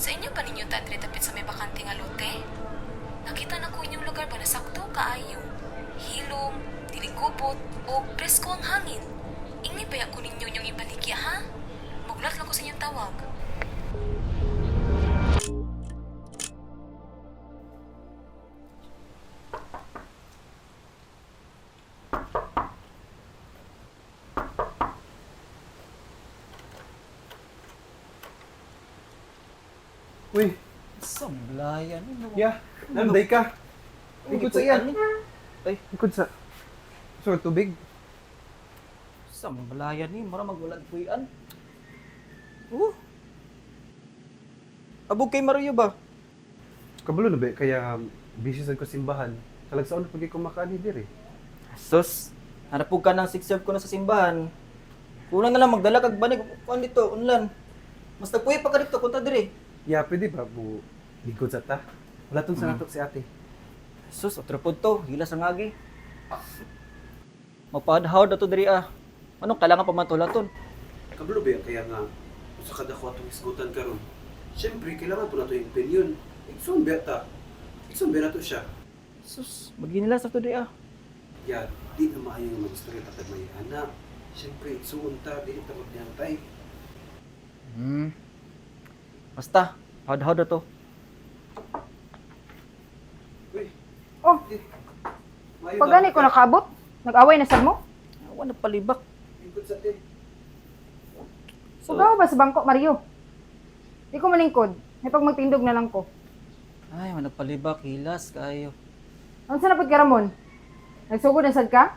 Sa inyo pa ninyo ta pit sa may bakante nga lote? Nakita na ko inyong lugar ba nasakto kaayo? Hilom, diligubot, o presko ang hangin. Ingni ba ko ninyo inyong ibaligya ha? Maglat lang ko sa inyong tawag. Uy, Sablayan. Ano? ya, nanday ka. Ikot sa iyan. Ay, Ikot sa... So, tubig. sablayan ni. Mara magulad puyan. Oh. Abog kay Mario ba? Kabalo na ba? Kaya um, busy sa ko simbahan. Talagsaon na pag kumakani diri. Sus, hanapog ka ng six serve ko na sa simbahan. Kulang na lang magdala kag banig kuan dito, unlan. Mas nagpuyo pa ka dito, kunta diri. Ya, pwede ba? Bu, likod sa ta. Wala tong sa natok si ate. Sus, otro to, hilas ang agi. Mapadhaw na to diri ah. Anong kailangan pa matulaton? Kabalo ba? Kaya nga, sa kada ko atong isgutan karon. Siyempre, kailangan po na ito yung opinion. Ikson ba ta? Ikson ba to siya? Sus, maginilas na to diri ah. Ya, di na maayo nga mag-story tatag may anak. Siyempre, ikson ta, di ito magnantay. Hmm. Basta, hawd-hawd na to. Uy, Oh, eh, pag gani ko nakabot, nag-away na sad mo? Awa na palibak. Sugaw ba sa bangko, Mario? Di ko malingkod. May pag magtindog na lang ko. ay, man palibak, hilas kayo. Ano sa napod ka, Ramon? Nagsugod na sad ka?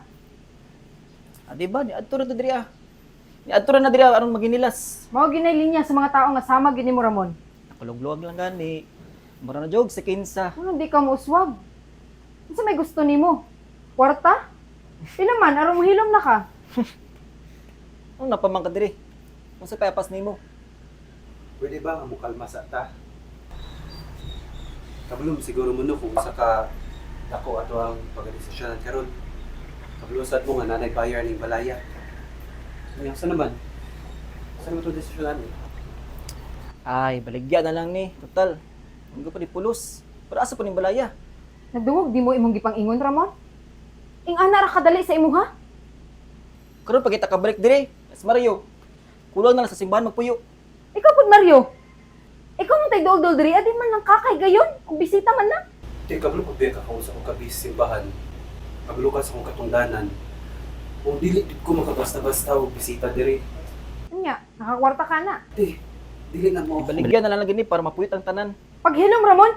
Ah, di ba? Ni adto na to diri adto na diri ah, aron maginilas. Mao ginay linya sa mga tao nga sama gini mo, Ramon. Nakulog-luwag lang gani. Mara na jog sa kinsa. Ano di ka mo uswag? Ano may gusto nimo? Kwarta? Di naman, aron mo hilom na ka. Ano napamang ka diri? Unsa payapas nimo? Pwede ba nga mukalma sa ta? Kabulong siguro mo no kung sa ka dako ato ang pagdesisyonan karon. Kabulong sad mo nga nanay bayar ning balaya. Ngayon sa naman? Saan mo ito desisyonan eh? Ay, baligya na lang ni. Total. Hindi pa di pulos. Pero asa pa ni balaya? Nagduwag di mo imong gipang-ingon, Ramon? Ing ana ra kadali sa imuha? Karon pag kita ka balik diri. Mas Mario. Kulang na lang sa simbahan magpuyo. Ikaw pud, Mario. Ikaw mo tay duol diri, adi man lang kakay gayon. Kung bisita man na. Di kabulong pag ka sa akong kabis simbahan. Ka sa akong katungdanan. Kung dili di ko makabasta-basta o bisita diri. Anya, nakakwarta ka na. Di, dili na mo ako. Baligya na lang gini para mapuyot ang tanan. Pag hilom, Ramon,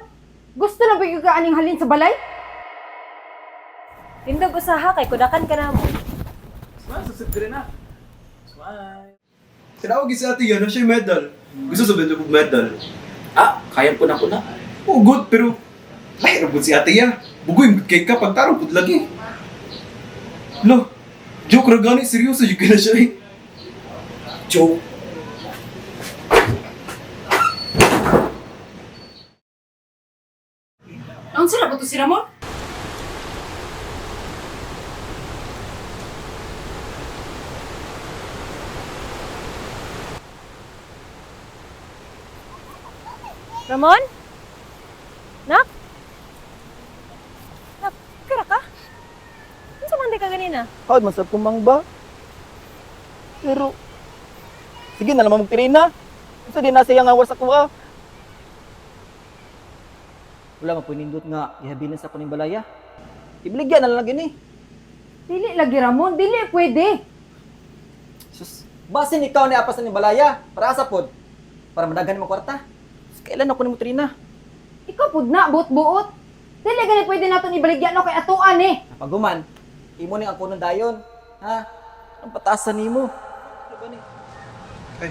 gusto na ba yung kaaning halin sa balay? Tindog usaha kay kudakan ka na mo. Tinawag sa ate yan, siya medal. Gusto sabihin ko medal. Ah, kaya po na ko na. Oh, good, pero lahir po si ate yan. Bugoy kay ka, pagtarong po lagi. Lo, joke ra gani, seryoso yung na siya eh. Joke. Ang sarap ito si Ramon? Ramon? Nak, kira ka? Ano man di ka ganina? Hawad man sa kumang ba? Pero, sige na naman magtirin na. Gusto din nasa iyang awas ako ah. Wala mapunindot nga, ihabilin sa kuning balaya. Ibligyan na lang lagi ni. Dili lagi Ramon, dili pwede. Sus, basin ikaw ni apas ni balaya. Para asa pod? Para madaghan mo kwarta. Kailan ako ni mo trina? Ikaw pud na, buot-buot. Dili gani pwede naton ibaligyan no kay atuan eh. Napaguman, imo ning ako ng dayon. Ha? Ang patasan nimo. Ano ba ni? Ay,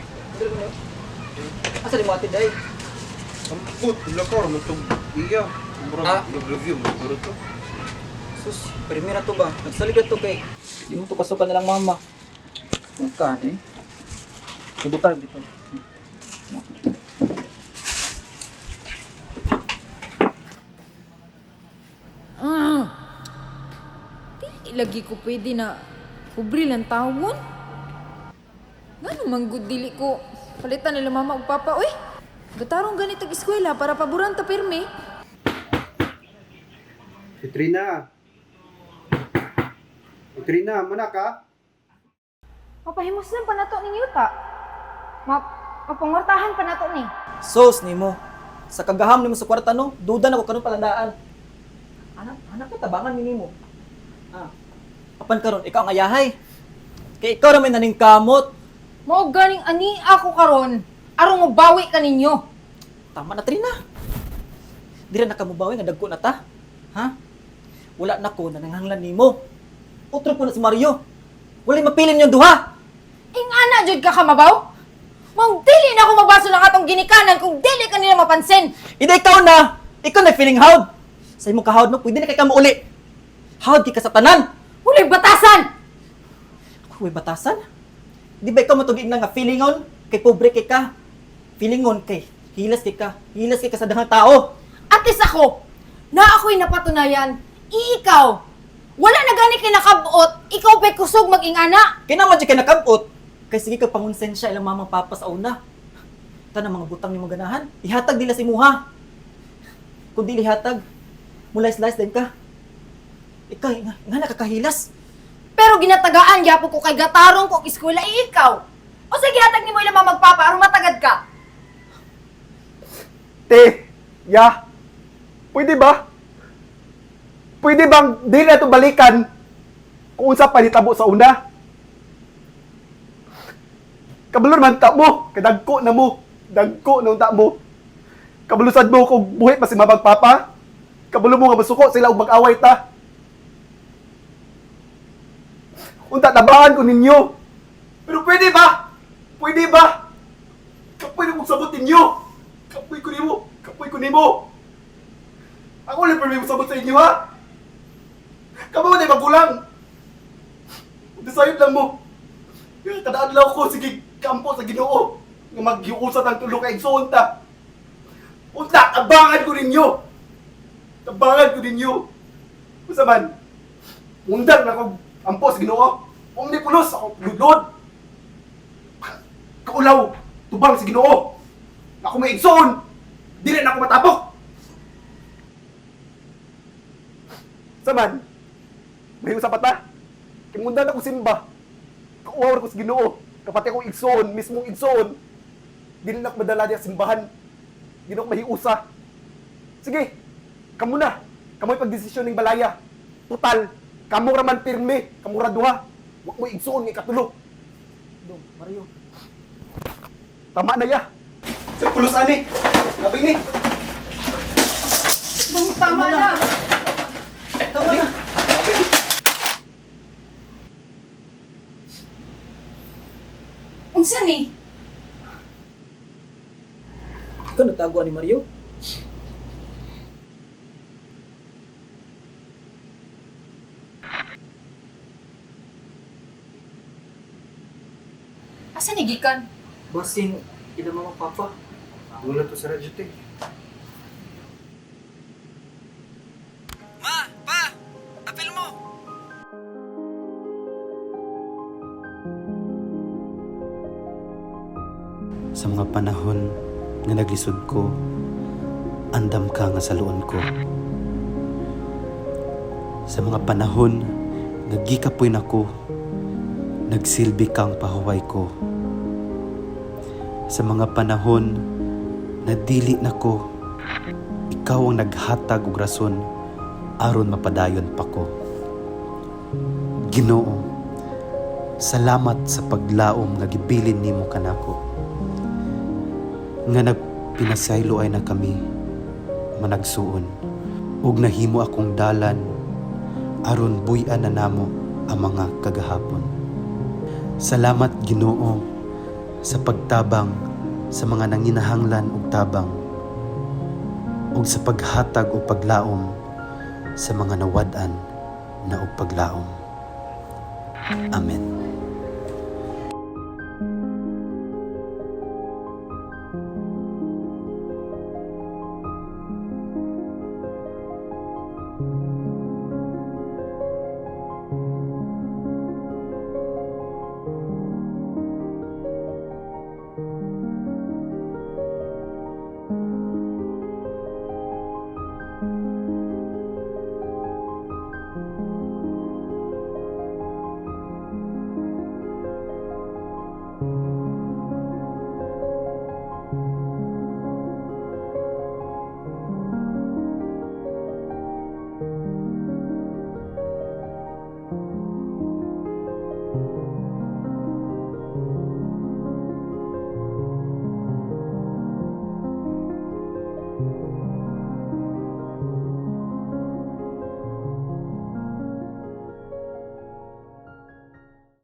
Asa ni mo ati day? ang put, lakor mo itong iya. Ah. Murag review mo, siguro to. Sus, primera to ba? Nagsaligat to kay. Hindi mo to pasukan na lang mama. Ang kani. Ibutar dito. Lagi ko pwede na kubril ang tawon. Ngano man gud dili ko palitan nila mama ug papa oy. Gatarong ganit ang eskwela para paboran ta pirmi. Si Trina. Trina, mana ka? Mapahimos lang pa nato ni Yuta. Ma mapangwartahan pa nato ni. Sos nimo. Sa kagaham nimo sa kwarta no, duda na ko karon palandaan. Anak, anak ka tabangan ni nimo. Ah. Apan karon ikaw ang ayahay. Kay ikaw ra may naning kamot. Mao ganing ani ako karon aron mo bawi ka ninyo. Tama na Trina. Dira na ka mubawi nga dagko na ta. Ha? Wala na ko nananghanglan nimo. Utro ko na si Mario. Wala mapilin yung duha. Ing ana jud ka kamabaw? Mao dili na ako mabaso ng atong ginikanan kung dili ka nila mapansin. Ida ikaw na. Ikaw na feeling hawd. Sa imong kahawd no, pwede na kay ka mauli. Hawd ka sa tanan. Hulay batasan. Uy, batasan? Di ba ikaw matugig na nga feelingon? Kay pobre kay ka. Feelingon kay hilas kay ka. Hilas kay ka sa daghang tao. At least ako, na ako'y napatunayan, iikaw, wala na gani kay nakabuot, ikaw pa'y kusog maging ana. Kaya naman dyan ka nakabot. Kay sige ka pangonsensya ilang mamang papa sa una. Tanang mga butang ni mo ganahan. Ihatag nila si Muha. Kung di lihatag, mula slice din ka. Ikaw, nga, nga nakakahilas. Pero ginatagaan gyapon ko kay gatarong ko eskwela ikaw. O sige, hatag ni mo ilang magpapa aron matagad ka. Te, ya. Pwede ba? Pwede bang di na ito balikan kung unsa pa nitabo sa una? Kabalo naman ta mo, kadagko na mo, dagko na unta mo. Kabalusad mo kung buhi pa si Mamag Papa. Kabalo mo nga masuko sila ug mag-away ta. Unta tabangan ko ninyo. Pero pwede ba? Pwede ba? Kapoy na kong sabot ninyo. Kapoy ko nimo. Kapoy ko nimo. Ako lang pwede mo sabot sa inyo ha. Kamu na magulang. Desayod lang mo. Kada adlaw ko sige kampo sa Ginoo nga maghiusat ang tulo kay igsoon ta. Unta abangan ko ninyo. Tabangan ko ninyo. Usa man. Na ko ampo sa Ginoo. Kung di pulos ako ludlod. Kaulaw, tubang sa Ginoo. Ako may igsoon. Dili na ako matapok. Saman, may usapat na. Kimundan ako simba. Kauwar ko sa Ginoo. Kapati akong igsoon, mismong igsoon. Dili na ako madala niya simbahan. Di na ako mahiusa. Sige, kamu na. Kamo'y pagdesisyon ng balaya. Total, kamu raman pirme, kamu ra duha. Wa mo igsoon nga katulo. Dong, Mario. Tama na ya. Sa pulos ani. Labi ni. Tama na. Tama na. Unsa ni? Ikaw nagtago ni Mario? Gikan? Basin, ilang mga papa. Wala to sa radyo te. Ma! Pa! Apil mo! Sa mga panahon nga naglisod ko, andam ka nga sa luon ko. Sa mga panahon nga gikapoy nako, nagsilbi kang pahuway ko. Sa mga panahon na dili nako, ikaw ang naghatag og rason aron mapadayon pa ko. Ginoo, salamat sa paglaom nga gibilin nimo kanako. Nga nagpinasaylo ay na kami managsuon. Ug nahimo akong dalan aron buy-an na namo ang mga kagahapon. Salamat Ginoo sa pagtabang sa mga nanginahanglan ug tabang ug sa paghatag o paglaom sa mga nawad-an na og paglaom. Amen